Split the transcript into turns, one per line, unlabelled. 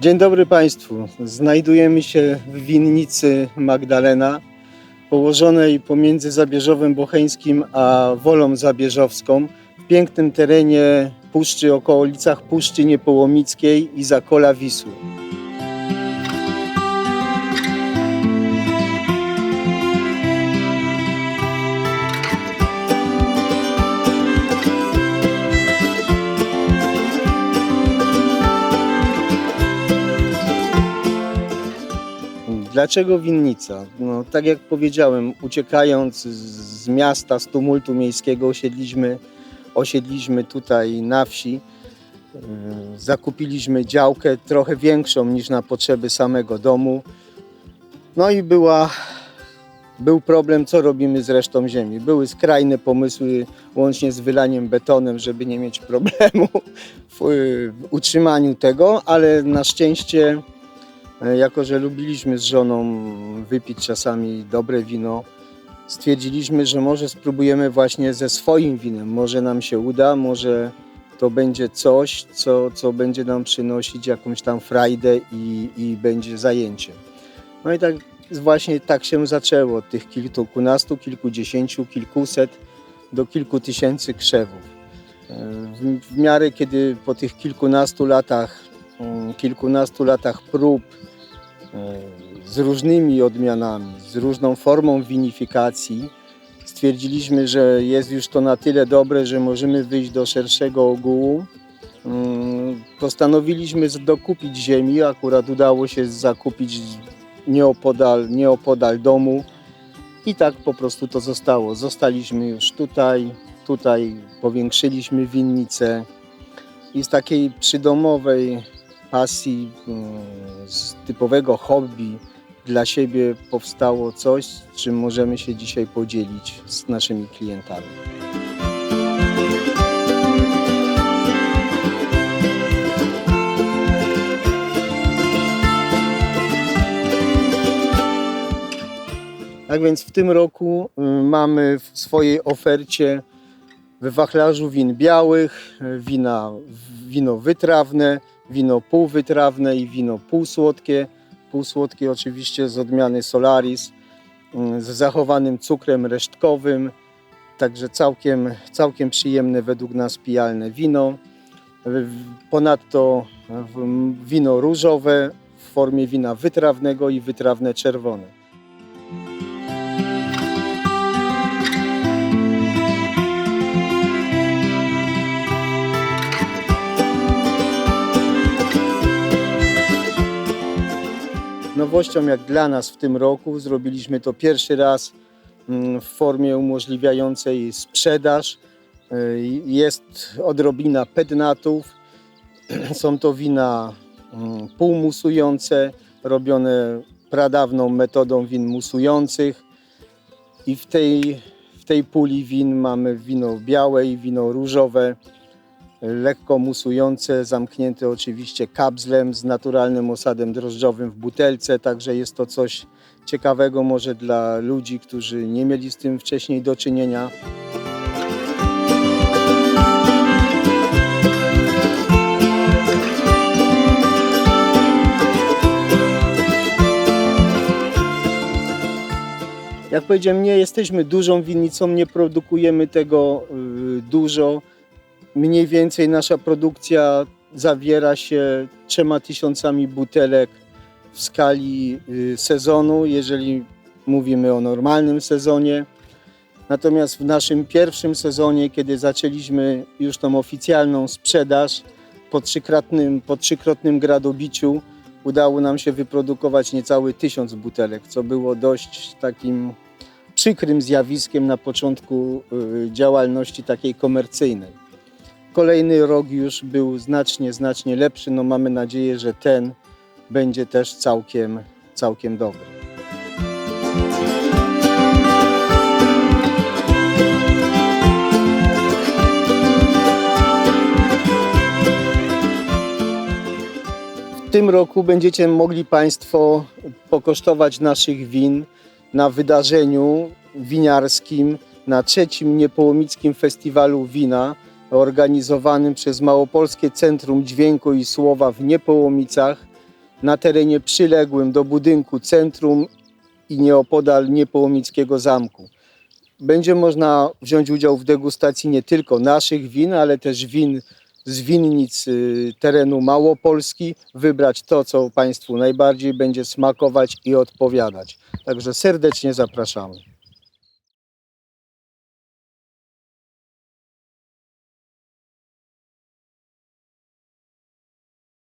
Dzień dobry Państwu. Znajdujemy się w winnicy Magdalena, położonej pomiędzy Zabierzowem Bocheńskim a Wolą Zabierzowską, w pięknym terenie puszczy, okolicach Puszczy Niepołomickiej i Zakola Wisły. Dlaczego winnica? No, tak jak powiedziałem, uciekając z, miasta, z tumultu miejskiego, osiedliśmy, osiedliśmy tutaj na wsi. Yy, Zakupiliśmy działkę trochę większą niż na potrzeby samego domu. No i była, był problem, co robimy z resztą ziemi. Były skrajne pomysły, łącznie z wylaniem betonem, żeby nie mieć problemu w, utrzymaniu tego, ale na szczęście E, Jako, że lubiliśmy z żoną wypić czasami dobre wino, stwierdziliśmy, że może spróbujemy właśnie ze swoim winem. Może nam się uda, może to będzie coś, co, co będzie nam przynosić jakąś tam frajdę i, i będzie zajęcie. No i tak właśnie tak się zaczęło od tych kilkunastu, kilkudziesięciu, kilkuset do kilku tysięcy krzewów. E, W, w miarę kiedy po tych kilkunastu latach, mm, kilkunastu latach prób, e, z różnymi odmianami, z różną formą winifikacji, stwierdziliśmy, że jest już to na tyle dobre, że możemy wyjść do szerszego ogółu. Mm, Postanowiliśmy dokupić ziemi, akurat udało się zakupić nieopodal, nieopodal domu i tak po prostu to zostało. Zostaliśmy już tutaj, tutaj powiększyliśmy winnicę i z takiej przydomowej pasji, mm, z typowego hobby dla siebie powstało coś, czym możemy się dzisiaj podzielić z naszymi klientami. Tak więc w tym roku y, mamy w swojej ofercie w wachlarzu win białych, wina, wino wytrawne, wino półwytrawne i wino półsłodkie. Półsłodkie oczywiście z odmiany Solaris y, z zachowanym cukrem resztkowym. Także całkiem, całkiem przyjemne według nas pijalne wino. Ponadto wino różowe w formie wina wytrawnego i wytrawne czerwone. Nowością jak dla nas w tym roku zrobiliśmy to pierwszy raz mm, w formie umożliwiającej sprzedaż. Y, Jest odrobina pednatów. Są to wina mm, półmusujące, robione pradawną metodą win musujących. I w tej, w tej puli win mamy wino białe i wino różowe, lekko musujące, zamknięte oczywiście kapslem z naturalnym osadem drożdżowym w butelce, także jest to coś ciekawego może dla ludzi, którzy nie mieli z tym wcześniej do czynienia. Jak powiedziałem, nie jesteśmy dużą winnicą, nie produkujemy tego y, dużo. Mniej więcej nasza produkcja zawiera się trzema tysiącami butelek w skali y, sezonu, jeżeli mówimy o normalnym sezonie. Natomiast w naszym pierwszym sezonie, kiedy zaczęliśmy już tą oficjalną sprzedaż po trzykrotnym, po trzykrotnym gradobiciu, udało nam się wyprodukować niecały tysiąc butelek, co było dość takim przykrym zjawiskiem na początku y, działalności takiej komercyjnej. Kolejny rok już był znacznie, znacznie lepszy. No mamy nadzieję, że ten będzie też całkiem, całkiem dobry. W tym roku będziecie mogli Państwo pokosztować naszych win na wydarzeniu winiarskim na trzecim Niepołomickim Festiwalu Wina organizowanym przez Małopolskie Centrum Dźwięku i Słowa w Niepołomicach. na terenie przyległym do budynku centrum i nieopodal Niepołomickiego Zamku. Będzie można wziąć udział w degustacji nie tylko naszych win, ale też win z winnic y, terenu Małopolski, wybrać to, co Państwu najbardziej będzie smakować i odpowiadać. Także serdecznie zapraszamy.